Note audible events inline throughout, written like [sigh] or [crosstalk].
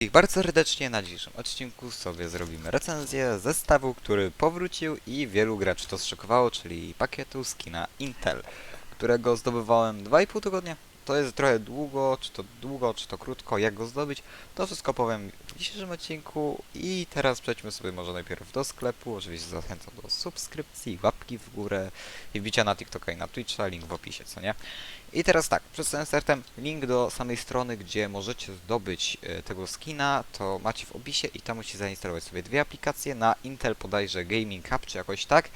I bardzo serdecznie na dzisiejszym odcinku sobie zrobimy recenzję zestawu, który powrócił i wielu graczy to zszokowało, czyli pakietu skina Intel, którego zdobywałem 2,5 tygodnia. To jest trochę długo, czy to długo, czy to krótko, jak go zdobyć, to wszystko powiem w dzisiejszym odcinku i teraz przejdźmy sobie może najpierw do sklepu, oczywiście zachęcam do subskrypcji, łapki w górę i wbicia na TikToka i na Twitcha, link w opisie, co nie? I teraz tak, przed samym startem link do samej strony, gdzie możecie zdobyć e, tego skina, to macie w opisie i tam musicie zainstalować sobie dwie aplikacje na Intel bodajże Gaming Hub czy jakoś tak.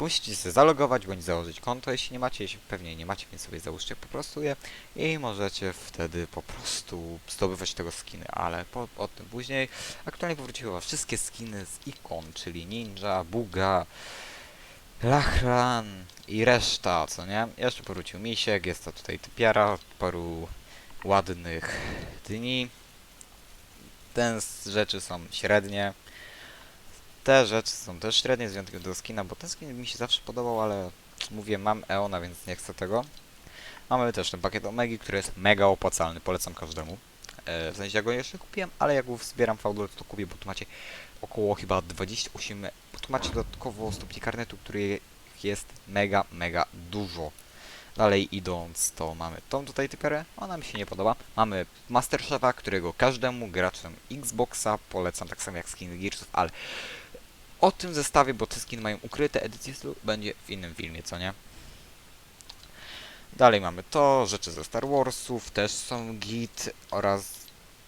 Musicie się zalogować bądź założyć konto, jeśli nie macie, jeśli pewnie nie macie, więc sobie załóżcie po prostu je i możecie wtedy po prostu zdobywać tego skiny, ale po, o tym później. Aktualnie powróciły chyba wszystkie skiny z ikon, czyli Ninja, Buga, Lachlan i reszta, co nie? Jeszcze powrócił Misiek, jest to tutaj typiara od paru ładnych dni. Te z rzeczy są średnie. Te rzeczy są też średnie, z wyjątkiem skina, bo ten skin mi się zawsze podobał, ale mówię, mam Eona, więc nie chcę tego. Mamy też ten pakiet Omegi, który jest mega opłacalny, polecam każdemu. E, w sensie ja go jeszcze kupiłem, ale jak go zbieram v to kupię, bo tu macie około chyba 28, bo tu macie dodatkowo stopni karnetu, który jest mega, mega dużo. Dalej idąc, to mamy tą tutaj typerę, ona mi się nie podoba. Mamy Masterchefa, którego każdemu graczem Xboxa polecam, tak samo jak skiny Gearsów, ale o tym zestawie, bo te skiny mają ukryte edycje stylu, będzie w innym filmie, co nie? Dalej mamy to, rzeczy ze Star Warsów też są git oraz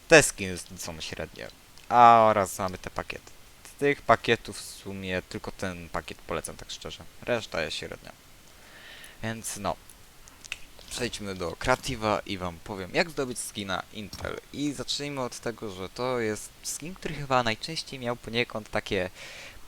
te skiny są średnie. A oraz mamy te pakiety. Z tych pakietów w sumie tylko ten pakiet polecam tak szczerze. Reszta jest średnia. Więc no. Przejdźmy do Creative'a i wam powiem jak zdobyć skina Intel. I zacznijmy od tego, że to jest skin, który chyba najczęściej miał poniekąd takie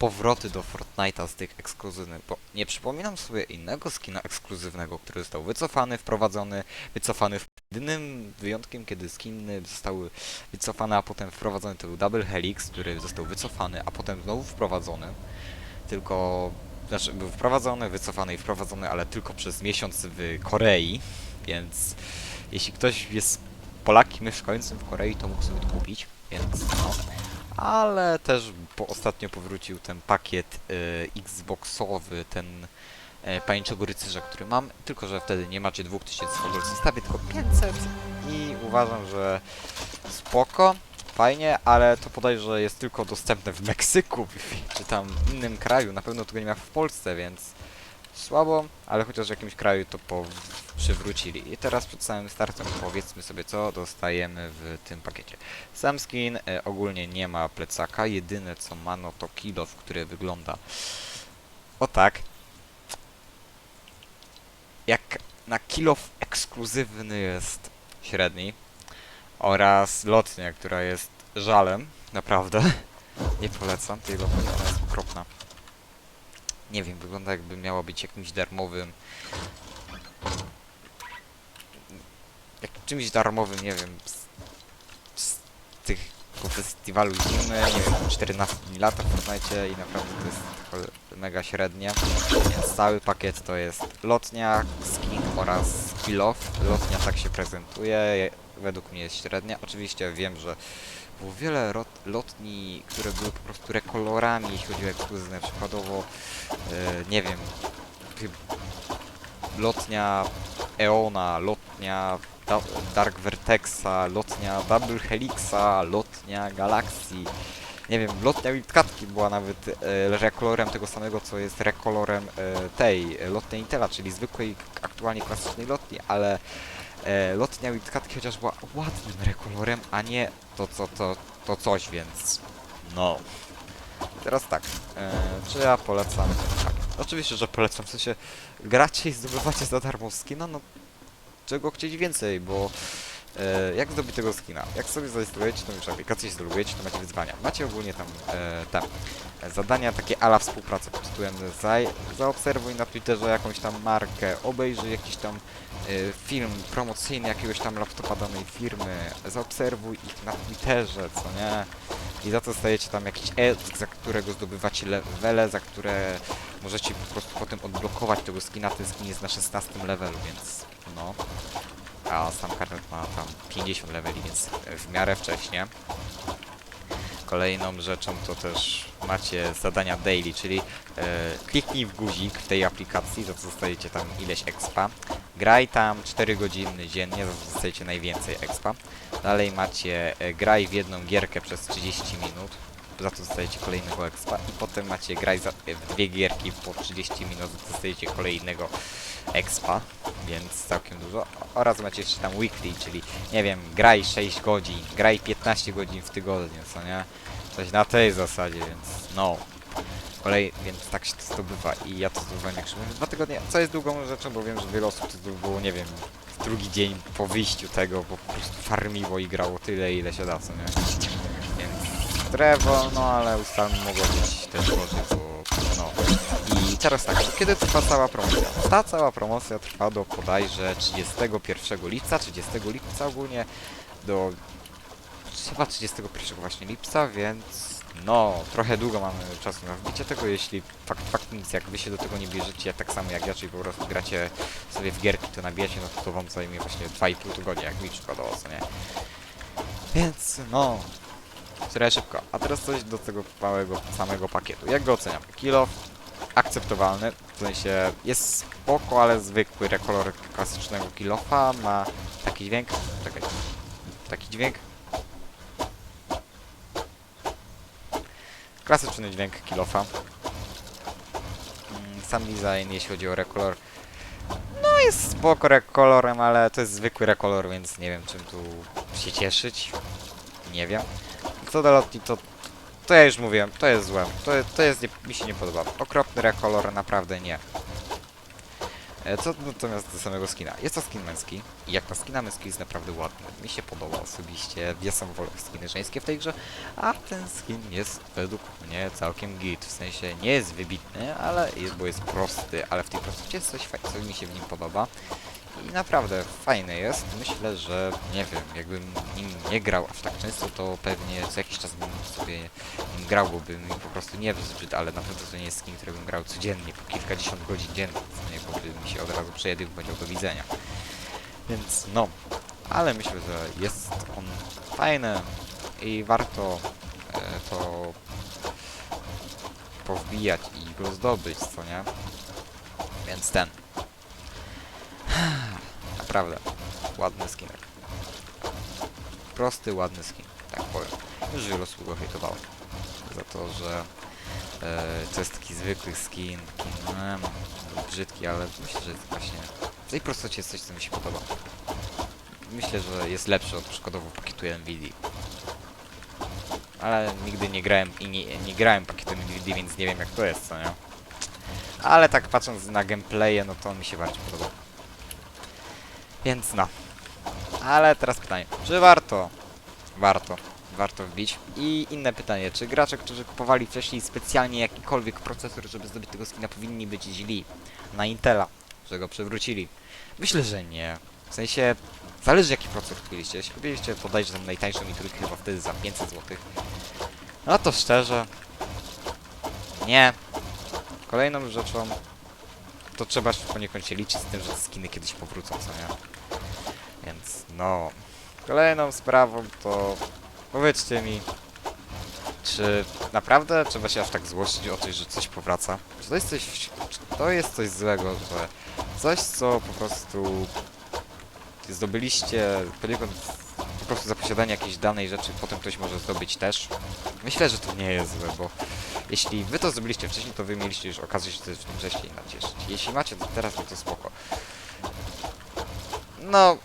powroty do Fortnite'a z tych ekskluzywnych, bo nie przypominam sobie innego skina ekskluzywnego, który został wycofany, wprowadzony, wycofany jedynym wyjątkiem, kiedy skiny zostały wycofane, a potem wprowadzony to był Double Helix, który został wycofany, a potem znowu wprowadzony. Tylko, znaczy był wprowadzony, wycofany i wprowadzony, ale tylko przez miesiąc w Korei, więc jeśli ktoś jest Polakiem mieszkającym w Korei, to mógł sobie to kupić, więc no. Ale też po, ostatnio powrócił ten pakiet y, Xboxowy, ten e, Pajęczego Rycerza, który mam, tylko że wtedy nie macie 2000 w zestawie, tylko 500 i uważam, że spoko, fajnie, ale to podejrzewam, że jest tylko dostępne w Meksyku, [laughs] czy tam innym kraju, na pewno tego nie ma w Polsce, więc słabo, ale chociaż w jakimś kraju to po przywrócili. I teraz przed samym startem powiedzmy sobie, co dostajemy w tym pakiecie. Sam skin e, ogólnie nie ma plecaka, jedyne co ma no to kilof, który wygląda o tak. Jak na kilof ekskluzywny jest średni oraz lotnia, która jest żalem, naprawdę. [laughs] Nie polecam tej lotni, ona jest okropna. Nie wiem, wygląda jakby miała być jakimś darmowym jak czymś darmowym, nie wiem, z, z tych festiwalu zimy, nie wiem, 14 dni lata w Fortnite i naprawdę to jest mega średnie. Więc cały pakiet to jest lotnia, skin oraz kill off. Lotnia tak się prezentuje, je- według mnie jest średnia. Oczywiście wiem, że było wiele lotni, które były po prostu rekolorami, jeśli chodzi o ekskluzywne, przykładowo, e, nie wiem, lotnia Eona, lotnia Da- Dark Vertexa, lotnia Double Helixa, lotnia Galaxii. Nie wiem, lotnia Wildcatki była nawet e, rekolorem tego samego, co jest rekolorem e, tej e, lotni Intela, czyli zwykłej, aktualnie klasycznej lotni, ale e, lotnia Wildcatki chociaż była ładnym rekolorem, a nie to, co, to, to coś, więc no. Teraz tak, e, czy ja polecam? Tak, oczywiście, że polecam, w sensie gracie i zdobywacie za darmo skina, no czego chcieć więcej, bo e, jak zdobyć tego skina? Jak sobie zainstalujecie tą już aplikację, się zalogujecie, to macie wyzwania. Macie ogólnie tam e, te e, zadania takie ala współpracy pod tytułem zaobserwuj na Twitterze jakąś tam markę, obejrzyj jakiś tam e, film promocyjny jakiegoś tam laptopa danej firmy, zaobserwuj ich na Twitterze, co nie? I za to dostajecie tam jakiś elk, za którego zdobywacie levele, za które możecie po prostu potem odblokować tego skina. Ten skin jest na 16 levelu, więc no. A sam karnet ma tam 50 leveli, więc w miarę wcześnie. Kolejną rzeczą to też macie zadania daily, czyli e, kliknij w guzik w tej aplikacji, za co dostajecie tam ileś expa. Graj tam 4 godziny dziennie, za co dostajecie najwięcej expa. Dalej macie e, graj w jedną gierkę przez 30 minut, za to dostajecie kolejnego expa. I potem macie graj za, e, w dwie gierki po 30 minut, dostajecie kolejnego expa, więc całkiem dużo. Oraz macie jeszcze tam weekly, czyli nie wiem, graj 6 godzin, graj 15 godzin w tygodniu, co nie? Coś na tej zasadzie, więc no. Kolej, więc tak się to zdobywa i ja to zdobywałem jak szybko. Dwa tygodnie, co jest długą rzeczą, bo wiem, że wiele osób to zdobyło, nie wiem, drugi dzień po wyjściu tego, po prostu farmiło i grało tyle, ile się da, co nie? Więc drewo, no ale ustalmy mogło być też gorzej, bo no. I teraz tak, kiedy trwa cała promocja? Ta cała promocja trwa do bodajże 31 lipca, 30 lipca ogólnie, do chyba 31 właśnie lipca, więc no, trochę długo mamy czasu na wbicie tego, jeśli fakt faktem nic, jak wy się do tego nie bierzecie, tak samo jak ja, czyli po prostu gracie sobie w gierki, to nabijacie, no to, to wam zajmie właśnie 2,5 tygodnia, jak mi przykładowo, co nie? Więc no, tyle szybko. A teraz coś do tego małego samego pakietu. Jak go oceniam? Kilo akceptowalny, w sensie jest spoko, ale zwykły rekolor klasycznego kilofa ma taki dźwięk, czekaj, taki dźwięk. Klasyczny dźwięk kilofa. Mm, Sam design, jeśli chodzi o rekolor, no jest spoko rekolorem, ale to jest zwykły rekolor, więc nie wiem czym tu się cieszyć. Nie wiem. Co do lotni, to to ja już mówiłem, to jest złe. To, to jest, nie, mi się nie podoba. Okropny rekolor, naprawdę nie. E, Co natomiast do samego skina? Jest to skin męski i jak na skina męski jest naprawdę ładny. Mi się podoba osobiście. Ja sam wolę skiny żeńskie w tej grze, a ten skin jest według mnie całkiem git. W sensie nie jest wybitny, ale jest, bo jest prosty, ale w tej prostocie jest coś fajnego, co mi się w nim podoba. I naprawdę fajny jest. Myślę, że nie wiem, jakbym nim nie grał aż tak często, to pewnie co jakiś czas bym sobie nim grał, bo by mi po prostu nie zbyt, ale na pewno to nie jest skin, który bym grał codziennie, po kilkadziesiąt godzin dziennie, bo by mi się od razu przejedył i powiedział do widzenia. Więc no, ale myślę, że jest on fajny i warto e, to powbijać i go zdobyć, co nie? Więc ten. Naprawdę, ładny skinek. Prosty, ładny skin, tak powiem. Już wiele osób go hejtowało. Za to, że e, to jest taki zwykły skin, taki mm, brzydki, ale myślę, że jest właśnie... W tej prostocie jest coś, co mi się podoba. Myślę, że jest lepszy od przykładowo pakietu NVIDIA. Ale nigdy nie grałem i nie, nie grałem pakietem NVIDIA, więc nie wiem jak to jest, co nie? Ale tak patrząc na gameplaye, no to mi się bardziej podoba. Więc no. Ale teraz pytanie, czy warto? Warto. Warto wbić. I inne pytanie, czy gracze, którzy kupowali wcześniej specjalnie jakikolwiek procesor, żeby zdobyć tego skina, powinni być źli na Intela, że go przywrócili? Myślę, że nie. W sensie, zależy jaki procesor kupiliście. Jeśli kupiliście podajże tam najtańszą i trójkę chyba wtedy za 500 zł. No to szczerze, nie. Kolejną rzeczą, to trzeba poniekąd się liczyć z tym, że te skiny kiedyś powrócą, co nie? Więc no. Kolejną sprawą to powiedzcie mi, czy naprawdę trzeba się aż tak złościć o coś, że coś powraca? Czy to jest coś, to jest coś złego, że coś, co po prostu zdobyliście poniekąd po prostu za posiadanie jakiejś danej rzeczy, potem ktoś może zdobyć też? Myślę, że to nie jest złe, bo jeśli wy to zdobyliście wcześniej, to wy mieliście już okazję się tym wcześniej nacieszyć. Jeśli macie to teraz, to spoko. No,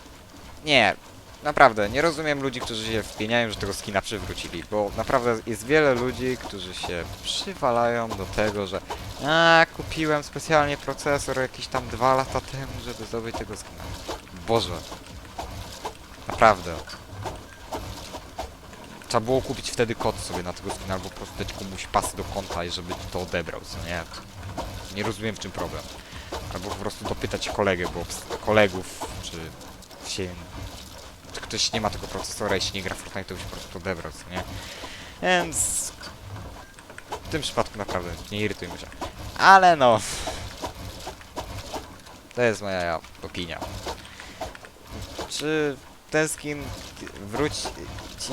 nie. Naprawdę, nie rozumiem ludzi, którzy się wpieniają, że tego skina przywrócili, bo naprawdę jest wiele ludzi, którzy się przywalają do tego, że a, kupiłem specjalnie procesor jakieś tam dwa lata temu, żeby zdobyć tego skina. Boże. Naprawdę. Trzeba było kupić wtedy kod sobie na tego skina, albo po prostu dać komuś pasy do konta i żeby to odebrał, co nie? Nie rozumiem w czym problem. Albo po prostu dopytać kolegę, bo kolegów, czy się... Czy ktoś nie ma tego procesora, jeśli nie gra Fortnite, to byś po prostu odebrał, co nie? Więc... W tym przypadku naprawdę nie irytujmy się. Ale no... To jest moja opinia. Czy ten skin wróci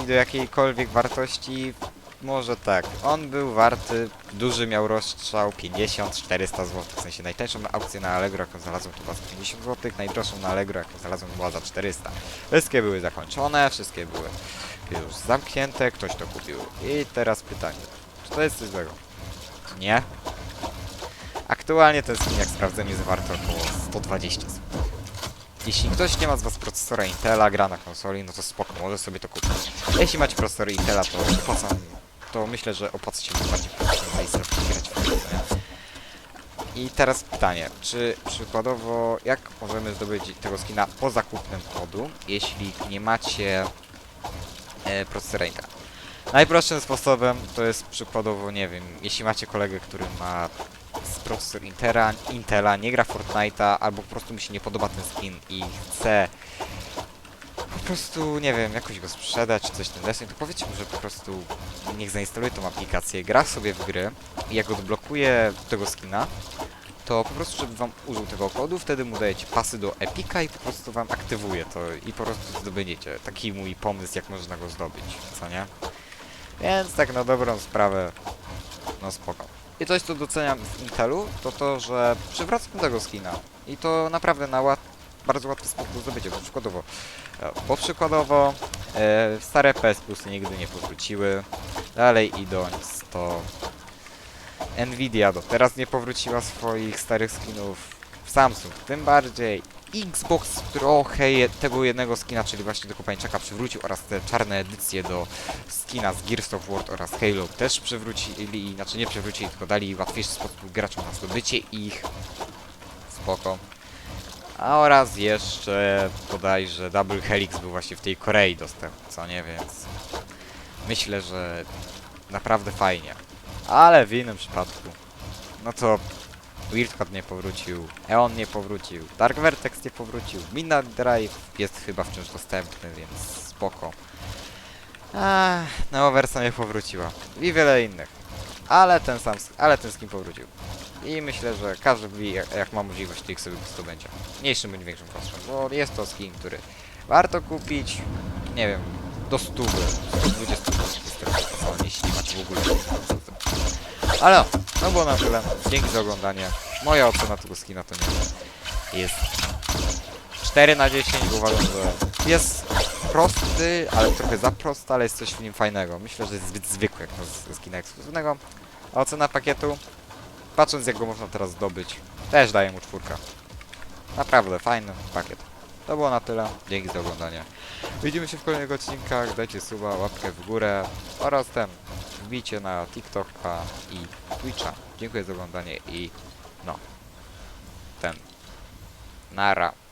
do jakiejkolwiek wartości? może tak. On był warty, duży miał rozstrzał 50-400 zł. W sensie najtańszą aukcję na Allegro, jaką znalazłem, to była za 50 zł, najdroższą na Allegro, jaką znalazłem, była za 400. Wszystkie były zakończone, wszystkie były już zamknięte, ktoś to kupił. I teraz pytanie, czy to jest coś złego? Nie. Aktualnie ten skin, jak sprawdzam, jest warty około 120 zł. Jeśli ktoś nie ma z was procesora Intela, gra na konsoli, no to spoko, może sobie to kupić. Jeśli macie procesor Intela, to opłacam, to myślę, że opłaca się bardziej prostu zainstalować i grać w nie? I teraz pytanie, czy przykładowo, jak możemy zdobyć tego skina po zakupnym kodu, jeśli nie macie e, procesora Intela? Najprostszym sposobem to jest przykładowo, nie wiem, jeśli macie kolegę, który ma z procesor Intera, Intela, nie gra Fortnite'a, albo po prostu mu się nie podoba ten skin i chce po prostu, nie wiem, jakoś go sprzedać, czy coś ten deseń, to powiedzcie mu, że po prostu niech zainstaluje tą aplikację, gra sobie w gry i jak odblokuje tego skina, to po prostu, żeby wam użył tego kodu, wtedy mu dajecie pasy do Epika i po prostu wam aktywuje to i po prostu zdobędziecie. Taki mój pomysł, jak można go zdobyć, co nie? Więc tak na dobrą sprawę, no spoko. I coś, co doceniam w Intelu, to to, że przywracam tego skina. I to naprawdę na łat bardzo łatwy sposób zdobycia, bo przykładowo, e, bo przykładowo e, stare PS Plusy nigdy nie powróciły. Dalej idąc, to Nvidia do teraz nie powróciła swoich starych skinów. Samsung tym bardziej. Xbox trochę je, tego jednego skina, czyli właśnie do Kopańczaka przywrócił oraz te czarne edycje do skina z Gears of War oraz Halo też przywrócili, znaczy nie przywrócili, tylko dali łatwiejszy sposób graczom na zdobycie ich. Spoko. A oraz jeszcze bodajże Double Helix był właśnie w tej Korei dostępny, co nie, więc myślę, że naprawdę fajnie. Ale w innym przypadku, no to Weirdcard nie powrócił, Eon nie powrócił, Dark Vertex nie powrócił, Midnight Drive jest chyba wciąż dostępny, więc spoko. Ach, Neoversa nie powróciła. I wiele innych. Ale ten sam, ale ten skin powrócił. I myślę, że każdy wie, jak, jak ma możliwość, to ich sobie to będzie. Mniejszym bądź większym kosztem, bo jest to skin, który warto kupić, nie wiem, do 100, 120 zł, jeśli macie w ogóle Ale no, no było na tyle. Dzięki za oglądanie. Moja ocena tego skina to nie jest 4 na 10, bo uważam, że jest prosty, ale trochę za prosty, ale jest coś w nim fajnego. Myślę, że jest zbyt zwykły jak na skina ekskluzywnego. A ocena pakietu, patrząc jak go można teraz zdobyć, też daję mu czwórkę. Naprawdę fajny pakiet. To było na tyle. Dzięki za oglądanie. Widzimy się w kolejnych odcinkach. Dajcie suba, łapkę w górę oraz ten. Wbijcie na TikToka i Twitcha. Dziękuję za oglądanie i no. Ten. Nara.